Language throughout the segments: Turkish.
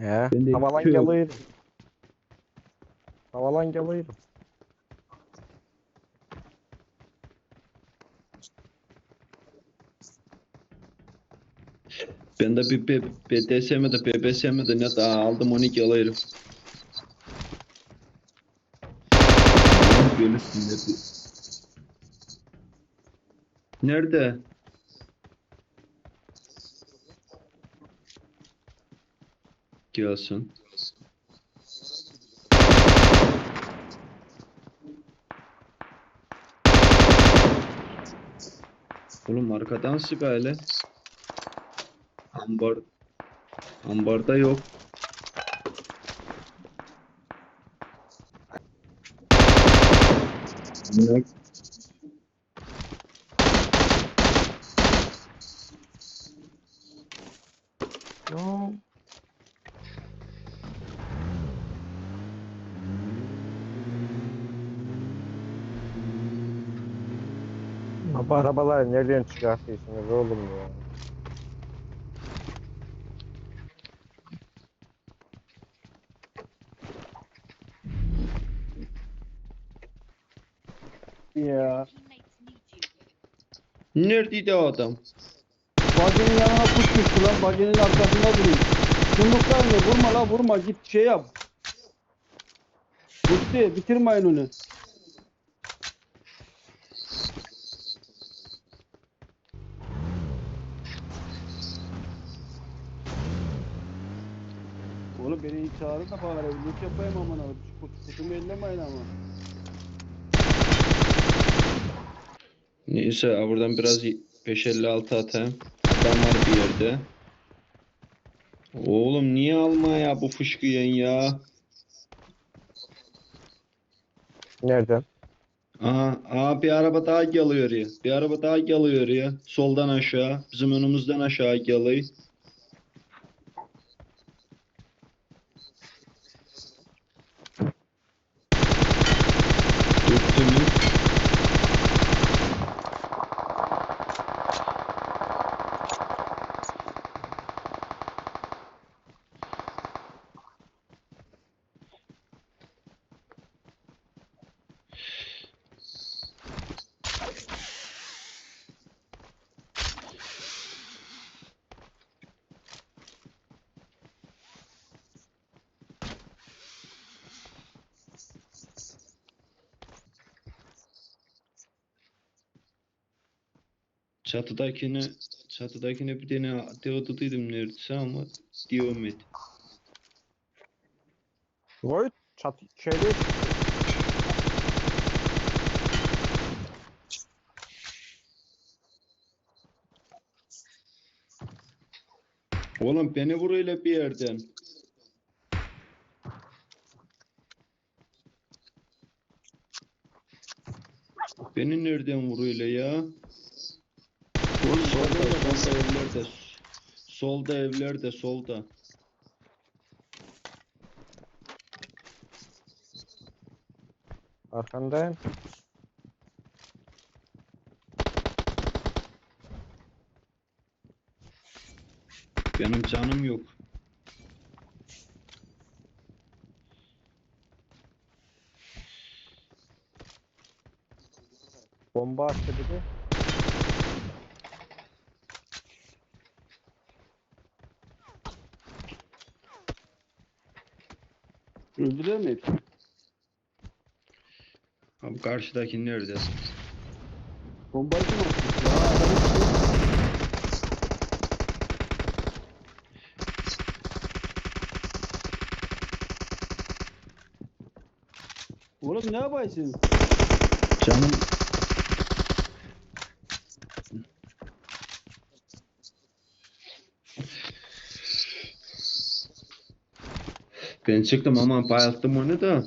He. Ben de Havalan yok. geliydim. Havalan geliydim. Ben de bir B- BDSM'de BBSM'de ne daha aldım 12 alayım. Nerede? Gelsin. Oğlum arkadan sık hele. Ambar. Ambarda yok. Yok. Yo. Abi arabaları nereden çıkartıyorsunuz oğlum ya? Ya. Neredeydi o adam? Bacının yanına kuş düştü lan. Bacının arkasında duruyor. Yumruklar mı? Vurma la vurma. Git şey yap. Gitti. Bitirmeyin onu. Oğlum beni çağırın da bana evlilik yapayım aman abi. Kut- Kutumu ellemeyin ama. Neyse ha, buradan biraz 556 atayım. Adam var bir yerde. Oğlum niye alma ya bu fışkıyan ya? Nereden? Aha, aha bir araba daha geliyor ya. Bir araba daha geliyor ya. Soldan aşağı. Bizim önümüzden aşağı geliyor. Esto no Çatıdakini çatıdakine bir tane deoduduydım neredeyse ama diyemedi. Void çat şeyde Oğlum beni vur öyle bir yerden. Beni nereden vur öyle ya? Solda, solda evlerde. Solda evlerde, solda. arkandayım. Benim canım yok. Bomba attı biri. Öldürer mi hepsini? Abi karşıdaki nerede? Bombayı kim atmış ya? Oğlum ne yapaysın? Canım Ben çıktım ama bayılttım onu da.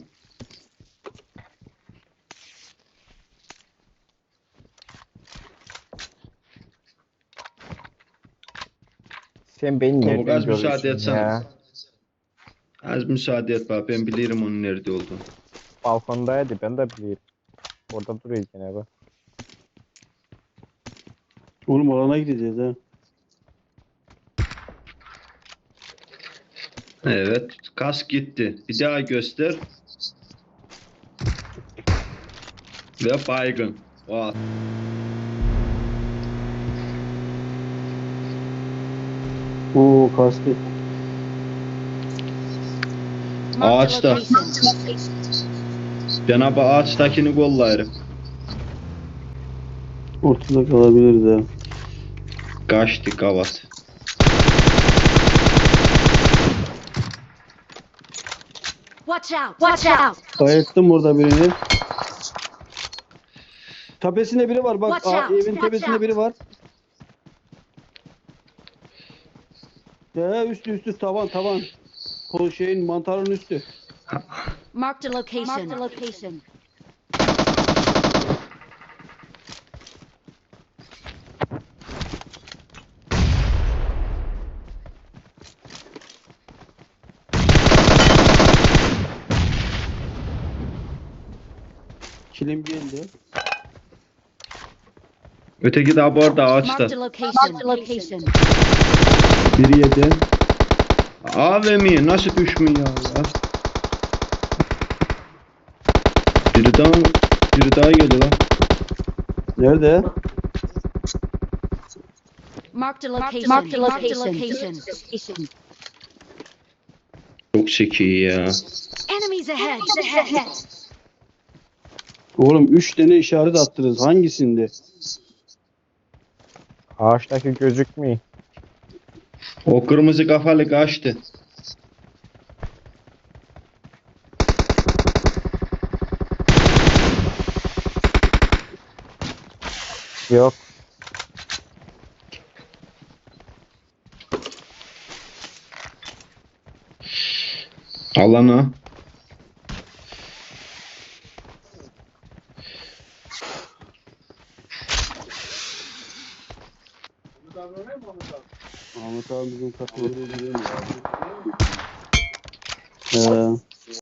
Sen beni Ama nereden az müsaade görüyorsun etsen. ya? Az müsaade et bak ben bilirim onun nerede olduğunu. Balkondaydı ben de biliyorum. Orada duruyor gene bak. Oğlum alana gideceğiz ha. Evet. Kask gitti. Bir daha göster. Ve baygın. Vay. Oo. Marked a Ağaçta. Cenab-ı ağaçtakini kollayırım. Ortada kalabiliriz ha. Kaçtı kavat. Watch out! Watch out! Bayılttım burada birini. Tepesinde biri var bak. Watch Aa, out, evin watch tepesinde out. biri var. Ya üstü üstü tavan tavan. O şeyin mantarın üstü. Marked a location. Marked a location. Kilim geldi. Öteki de bu arada ağaçta. Marked a location. Location. Biri yedi. AVM'ye nasıl düşmüyor ya? Biri daha, biri daha geldi lan. Nerede? Marked a location. Marked a location. Çok zeki ya. Enemies ahead. ahead. Oğlum 3 tane işaret attınız. Hangisinde? Ağaçtaki gözükmüyor. O kırmızı kafalı kaçtı. Yok. Alana. Ahmet abi bizim katılıyor.